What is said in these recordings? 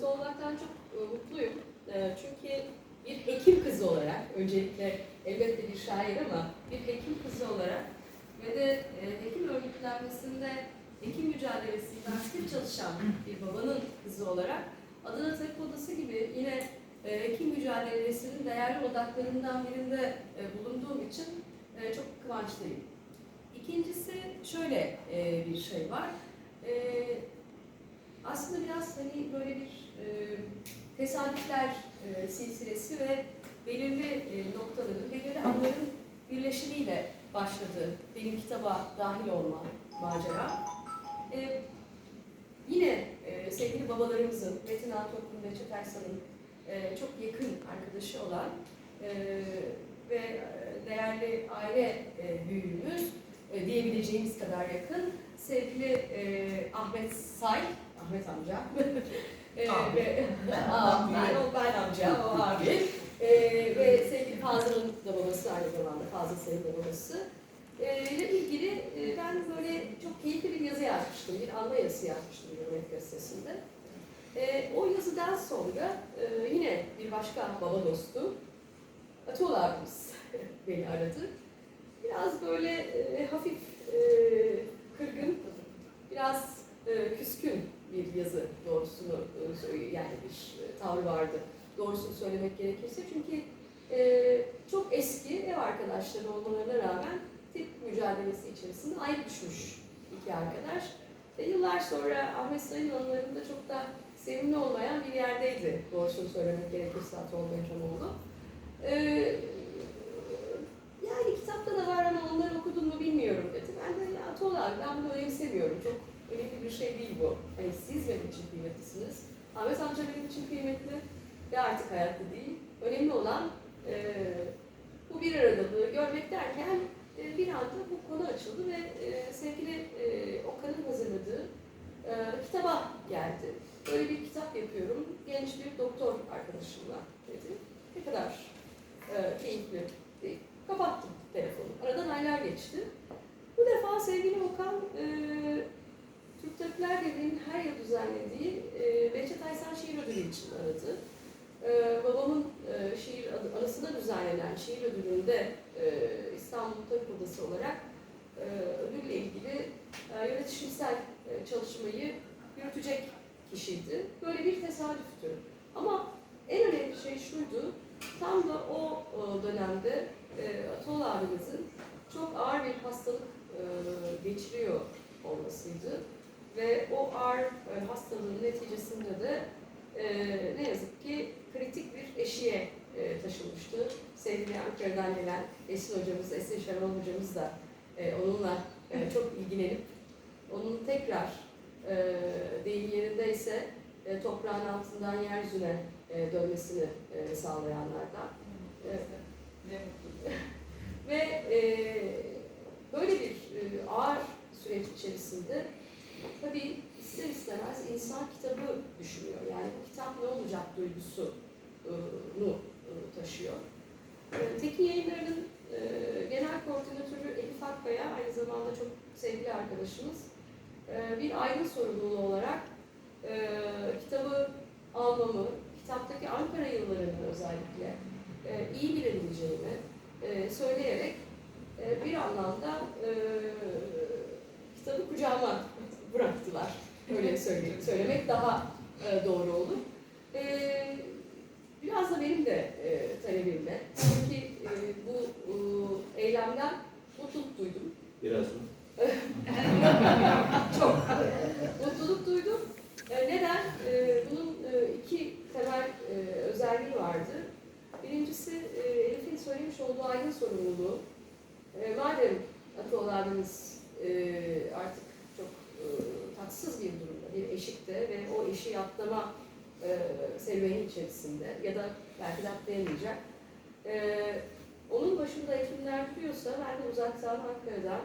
aranızda olmaktan çok e, mutluyum. E, çünkü bir hekim kızı olarak, öncelikle elbette bir şair ama bir hekim kızı olarak ve de e, hekim örgütlenmesinde hekim mücadelesinde aktif çalışan bir babanın kızı olarak Adana Tabip Odası gibi yine hekim mücadelesinin değerli odaklarından birinde bulunduğum için çok kıvançlıyım. İkincisi şöyle bir şey var. Aslında biraz hani böyle bir tesadüfler e, silsilesi ve belirli e, noktaların, belirli anların birleşimiyle başladı benim kitaba dahil olma macera. E, yine e, sevgili babalarımızın, Metin Altok'un ve Çet Ersan'ın e, çok yakın arkadaşı olan e, ve e, değerli aile e, büyüğümüz e, diyebileceğimiz kadar yakın sevgili e, Ahmet Say, Ahmet amca e, Abi. ve abi, o ben amca, o abi e, ve sevgili Fazıl'ın da babası aynı zamanda Fazıl Sayın da babası e, ile ilgili e, ben böyle çok keyifli bir yazı yazmıştım, bir anma yazısı yazmıştım Hürriyet Gazetesi'nde. E, o yazıdan sonra e, yine bir başka baba dostu Atol abimiz beni aradı. Biraz böyle e, hafif e, kırgın, biraz e, küskün bir yazı doğrusunu e, yani bir e, tavrı vardı doğrusunu söylemek gerekirse. Çünkü e, çok eski ev arkadaşları olmalarına rağmen tip mücadelesi içerisinde ayrı düşmüş iki arkadaş. Ve yıllar sonra Ahmet Sayın anılarında çok da sevimli olmayan bir yerdeydi doğrusunu söylemek gerekirse Atol Behramoğlu. Ee, yani kitapta da var ama onları okudun mu bilmiyorum dedi. Ben de ya Atol abi ben bunu önemsemiyorum. Çok önemli bir şey değil bu. Hani siz benim için Ahmet amca benim için kıymetli ve artık hayatta değil. Önemli olan e, bu bir aradalığı görmek derken e, bir anda bu konu açıldı ve e, sevgili e, Okan'ın hazırladığı e, kitaba geldi. Böyle bir kitap yapıyorum. Genç bir doktor arkadaşımla dedi. Ne kadar e, keyifli. E, kapattım telefonu. Aradan aylar geçti. Bu defa sevgili Okan e, Türk Tabipler Birliği'nin her yıl düzenlediği e, Behçet Aysel Şiir Ödülü için aradı. E, babamın e, şiir adı, anısına düzenlenen şiir ödülünde e, İstanbul Tabip Odası olarak e, ödülle ilgili e, yönetişimsel e, çalışmayı yürütecek kişiydi. Böyle bir tesadüftü. Ama en önemli şey şuydu, tam da o e, dönemde e, Atol abimizin çok ağır bir hastalık e, geçiriyor olmasıydı. Ve o ağır e, hastalığın neticesinde de e, ne yazık ki kritik bir eşiğe e, taşınmıştı. Sevgili Ankara'dan gelen Esin hocamız, Esin Şenol hocamız da onunla çok ilgilenip onun tekrar deyim yerindeyse e, toprağın altından yeryüzüne dönmesini sağlayanlardan. Evet. Ve böyle bir ağır süreç içerisinde tabii ister istemez insan kitabı düşünüyor. Yani bu kitap ne olacak duygusunu e, taşıyor. E, Tekin Yayınları'nın e, genel koordinatörü Elif Akkaya aynı zamanda çok sevgili arkadaşımız. Bir ayrı sorumluluğu olarak kitabı almamı, kitaptaki Ankara yıllarını özellikle iyi bilebileceğimi söyleyerek bir anlamda kitabı kucağıma bıraktılar. Öyle söyleyeyim. Söylemek daha e, doğru olur. E, biraz da benim de e, talebimle. Çünkü e, bu e, eylemden mutluluk duydum. Biraz mı? Çok mutluluk duydum. E, neden? E, bunun e, iki temel e, özelliği vardı. Birincisi e, Elif'in söylemiş olduğu aile sorumluluğu. E, madem Atol abimiz e, artık tatsız bir durumda, bir eşikte ve o eşiği atlama e, serüveni içerisinde ya da belki de atlayamayacak. E, onun başında hekimler duruyorsa ben de uzaktan Ankara'dan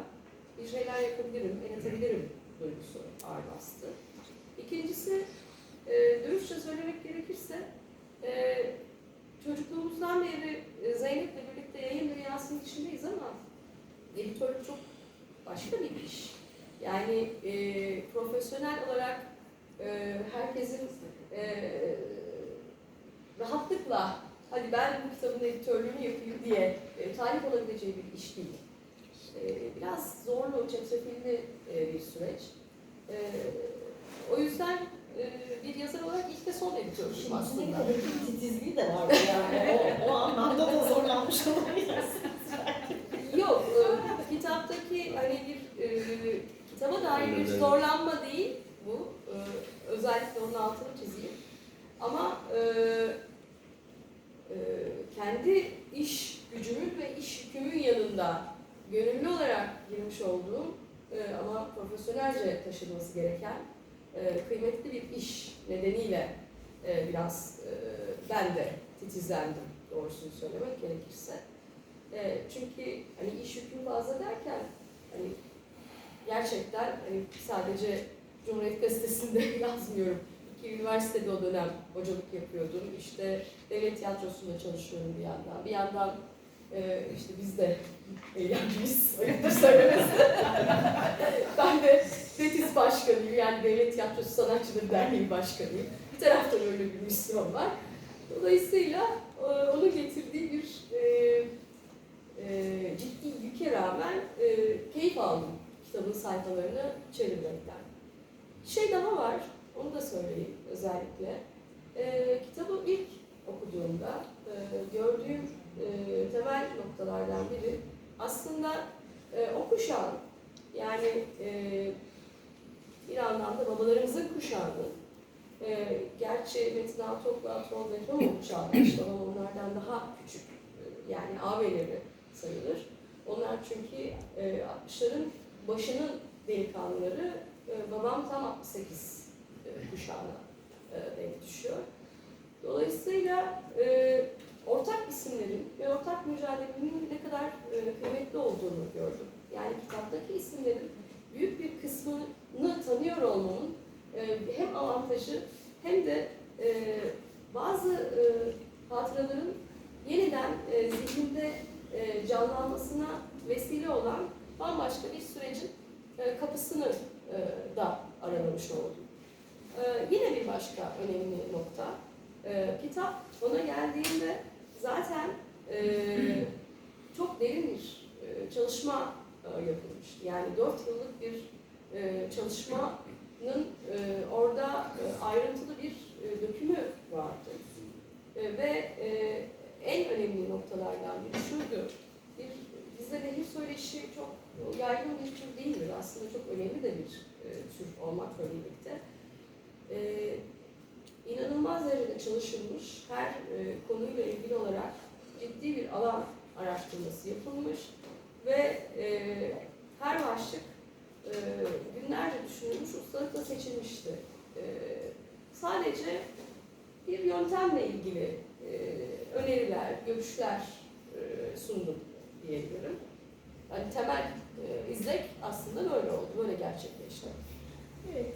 bir şeyler yapabilirim, yönetebilirim duygusu ağır bastı. İkincisi, e, dürüstçe söylemek gerekirse, e, çocukluğumuzdan beri e, Zeynep'le birlikte yayın dünyasının içindeyiz ama editörlük çok başka bir iş. Yani e, profesyonel olarak e, herkesin e, rahatlıkla hadi ben bu kitabın editörlüğünü yapayım diye e, talip olabileceği bir iş değil. E, biraz zorlu, çetrefilli e, bir süreç. E, o yüzden e, bir yazar olarak ilk ve son editörüm Şimdi aslında. hedefin titizliği de var yani. O, o anlamda da zorlanmış olabilirsin. Yok, e, kitaptaki hani bir e, kitaba dair bir zorlanma değil bu. E, özellikle onun altını çizeyim. Ama e, e, kendi iş gücümün ve iş yükümün yanında gönüllü olarak girmiş olduğum e, ama profesyonelce taşınması gereken e, kıymetli bir iş nedeniyle e, biraz e, ben de titizlendim doğrusunu söylemek gerekirse. E, çünkü hani iş yüküm fazla derken hani gerçekten hani sadece Cumhuriyet Gazetesi'nde yazmıyorum. İki üniversitede o dönem hocalık yapıyordum. İşte devlet tiyatrosunda çalışıyorum bir yandan. Bir yandan e, işte biz de eğlenceyiz, ayıptır söylemesi. ben de DETİS başkanıyım, yani Devlet Tiyatrosu Sanatçıları Derneği başkanıyım. Bir taraftan öyle bir misyon var. Dolayısıyla e, onun getirdiği bir e, e, ciddi yüke rağmen e, keyif aldım kitabın sayfalarını çevirmekten. Şey daha var, onu da söyleyeyim özellikle. E, kitabı ilk okuduğumda e, gördüğüm e, temel noktalardan biri aslında e, o kuşağın yani e, bir anlamda babalarımızın kuşağının e, gerçi Metin Altok'la Tol Betroğlu kuşağıymış, babam onlardan daha küçük e, yani ağabeyleri sayılır. Onlar çünkü e, 60'ların başının delikanlıları, e, babam tam 68 e, kuşağına e, denk düşüyor. Dolayısıyla e, ortak isimlerin ve ortak mücadelenin ne kadar e, kıymetli olduğunu gördüm. Yani kitaptaki isimlerin büyük bir kısmını tanıyor olmamın e, hem avantajı hem de e, bazı e, hatıraların yeniden e, zihnimde e, canlanmasına vesile olan bambaşka bir sürecin e, kapısını e, da aralamış oldum. E, yine bir başka önemli nokta, e, kitap ona geldiğinde zaten e, çok derin bir e, çalışma e, yapılmıştı. Yani dört yıllık bir e, çalışmanın e, orada e, ayrıntılı bir e, dökümü vardı. E, ve e, en önemli noktalardan biri şuydu. Bir, bizde nehir söyleşi çok yaygın bir tür değildir. Aslında çok önemli de bir e, tür olmakla birlikte. E, inanılmaz derecede çalışılmış, her e, konuyla ilgili olarak ciddi bir alan araştırması yapılmış ve e, her başlık e, günlerce düşünülmüş, ustalıkla seçilmişti. E, sadece bir yöntemle ilgili e, öneriler, görüşler e, sundum diyebilirim. Yani temel e, izlek aslında böyle oldu, böyle gerçekleşti. Evet,